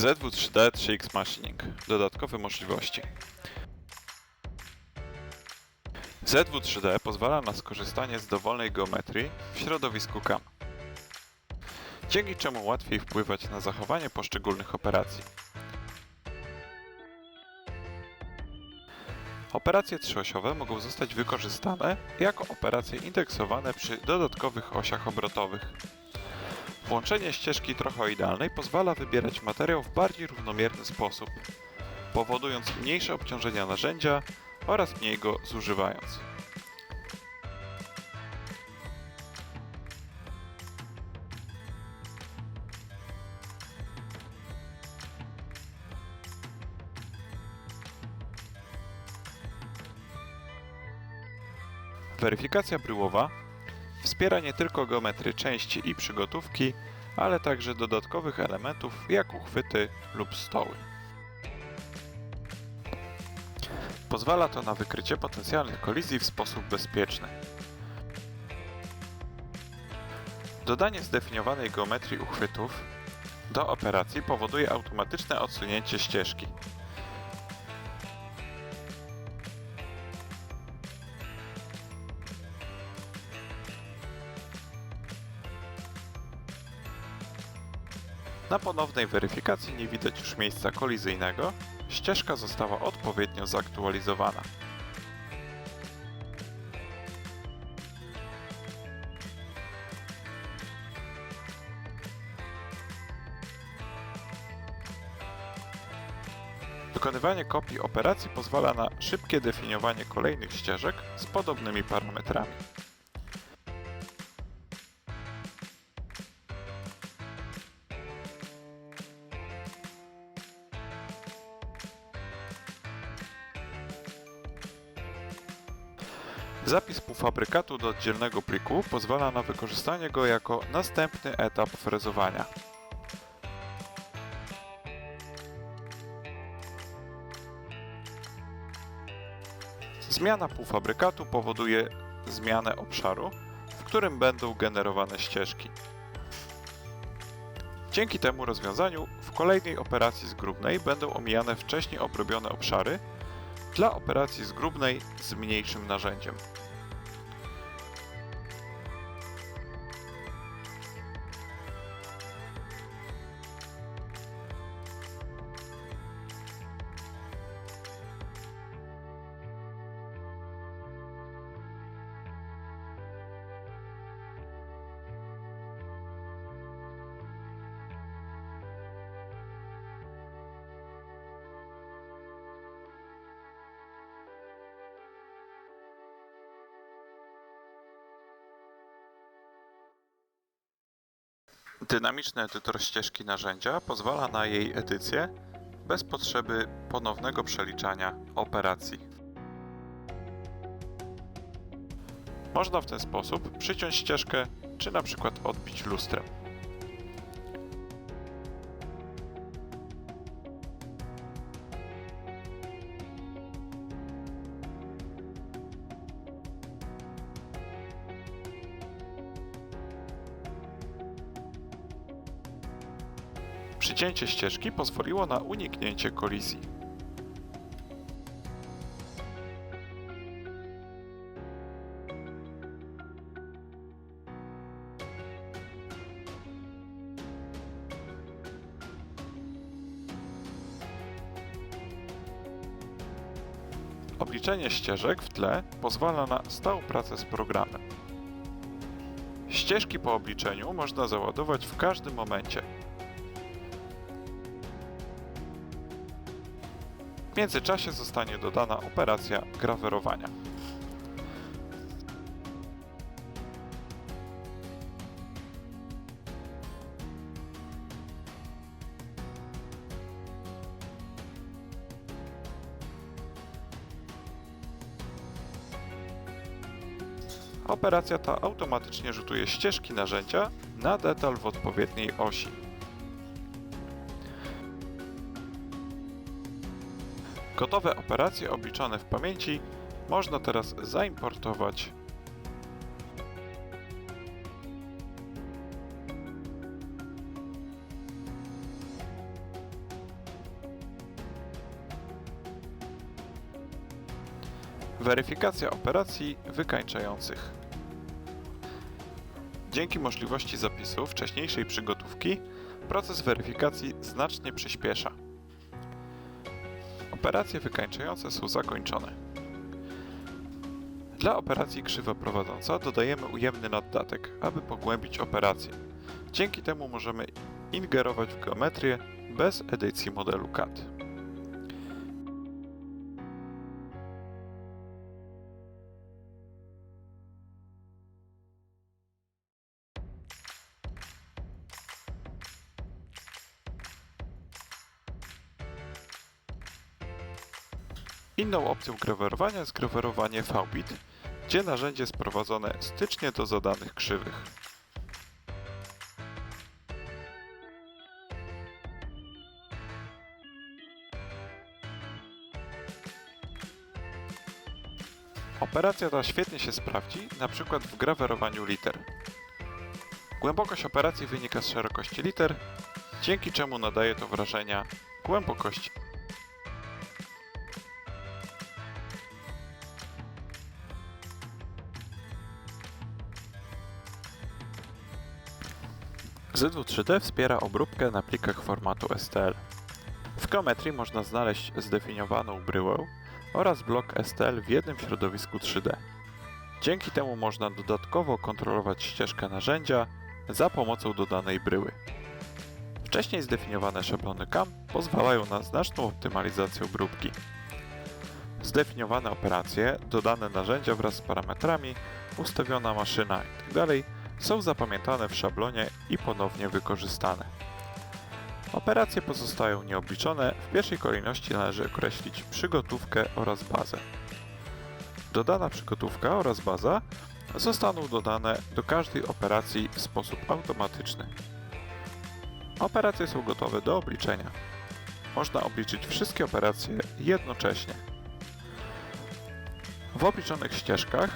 ZW3D 3X Machining. Dodatkowe możliwości. ZW3D pozwala na skorzystanie z dowolnej geometrii w środowisku CAM, dzięki czemu łatwiej wpływać na zachowanie poszczególnych operacji. Operacje trzyosiowe mogą zostać wykorzystane jako operacje indeksowane przy dodatkowych osiach obrotowych. Włączenie ścieżki trochoidalnej pozwala wybierać materiał w bardziej równomierny sposób, powodując mniejsze obciążenia narzędzia oraz mniej go zużywając. Weryfikacja bryłowa wspiera nie tylko geometry części i przygotówki, ale także dodatkowych elementów jak uchwyty lub stoły. Pozwala to na wykrycie potencjalnych kolizji w sposób bezpieczny. Dodanie zdefiniowanej geometrii uchwytów do operacji powoduje automatyczne odsunięcie ścieżki. Na ponownej weryfikacji nie widać już miejsca kolizyjnego, ścieżka została odpowiednio zaktualizowana. Wykonywanie kopii operacji pozwala na szybkie definiowanie kolejnych ścieżek z podobnymi parametrami. Zapis półfabrykatu do oddzielnego pliku pozwala na wykorzystanie go jako następny etap frezowania. Zmiana półfabrykatu powoduje zmianę obszaru, w którym będą generowane ścieżki. Dzięki temu rozwiązaniu w kolejnej operacji zgrubnej będą omijane wcześniej obrobione obszary dla operacji zgrubnej z mniejszym narzędziem. Dynamiczny edytor ścieżki narzędzia pozwala na jej edycję bez potrzeby ponownego przeliczania operacji. Można w ten sposób przyciąć ścieżkę, czy na przykład odbić lustrem. Przycięcie ścieżki pozwoliło na uniknięcie kolizji. Obliczenie ścieżek w tle pozwala na stałą pracę z programem. Ścieżki po obliczeniu można załadować w każdym momencie, W międzyczasie zostanie dodana operacja grawerowania. Operacja ta automatycznie rzutuje ścieżki narzędzia na detal w odpowiedniej osi. Gotowe operacje obliczone w pamięci można teraz zaimportować. Weryfikacja operacji wykańczających. Dzięki możliwości zapisu wcześniejszej przygotówki proces weryfikacji znacznie przyspiesza. Operacje wykańczające są zakończone. Dla operacji krzywa prowadząca dodajemy ujemny naddatek, aby pogłębić operację. Dzięki temu możemy ingerować w geometrię bez edycji modelu CAD. Inną opcją grawerowania jest grawerowanie V-bit, gdzie narzędzie jest prowadzone stycznie do zadanych krzywych. Operacja ta świetnie się sprawdzi, przykład w grawerowaniu liter. Głębokość operacji wynika z szerokości liter, dzięki czemu nadaje to wrażenia głębokości. Zydwu 3D wspiera obróbkę na plikach formatu STL. W geometrii można znaleźć zdefiniowaną bryłę oraz blok STL w jednym środowisku 3D. Dzięki temu można dodatkowo kontrolować ścieżkę narzędzia za pomocą dodanej bryły. Wcześniej zdefiniowane szablony CAM pozwalają na znaczną optymalizację obróbki. Zdefiniowane operacje, dodane narzędzia wraz z parametrami, ustawiona maszyna itd. są zapamiętane w szablonie i ponownie wykorzystane. Operacje pozostają nieobliczone, w pierwszej kolejności należy określić przygotówkę oraz bazę. Dodana przygotówka oraz baza zostaną dodane do każdej operacji w sposób automatyczny. Operacje są gotowe do obliczenia. Można obliczyć wszystkie operacje jednocześnie. W obliczonych ścieżkach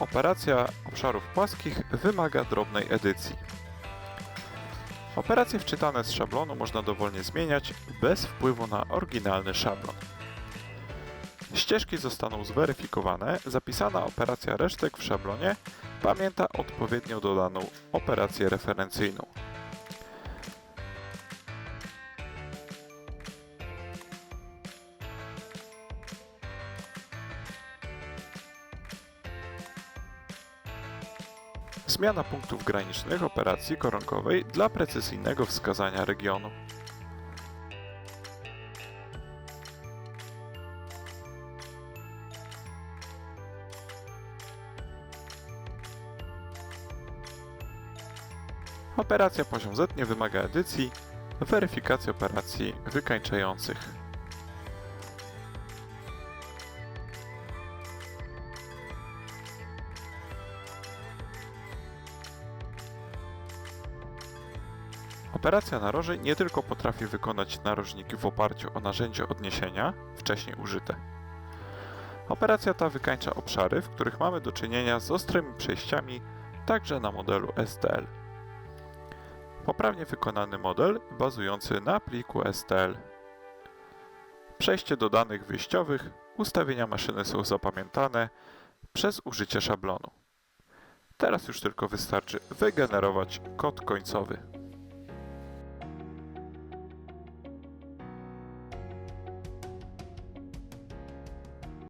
operacja obszarów płaskich wymaga drobnej edycji. Operacje wczytane z szablonu można dowolnie zmieniać bez wpływu na oryginalny szablon. Ścieżki zostaną zweryfikowane, zapisana operacja resztek w szablonie pamięta odpowiednio dodaną operację referencyjną. Zmiana punktów granicznych operacji koronkowej dla precyzyjnego wskazania regionu. Operacja poziom Z nie wymaga edycji, weryfikacji operacji wykańczających. Operacja narożej nie tylko potrafi wykonać narożniki w oparciu o narzędzie odniesienia, wcześniej użyte. Operacja ta wykańcza obszary, w których mamy do czynienia z ostrymi przejściami, także na modelu STL. Poprawnie wykonany model bazujący na pliku STL. Przejście do danych wyjściowych, ustawienia maszyny są zapamiętane przez użycie szablonu. Teraz już tylko wystarczy wygenerować kod końcowy.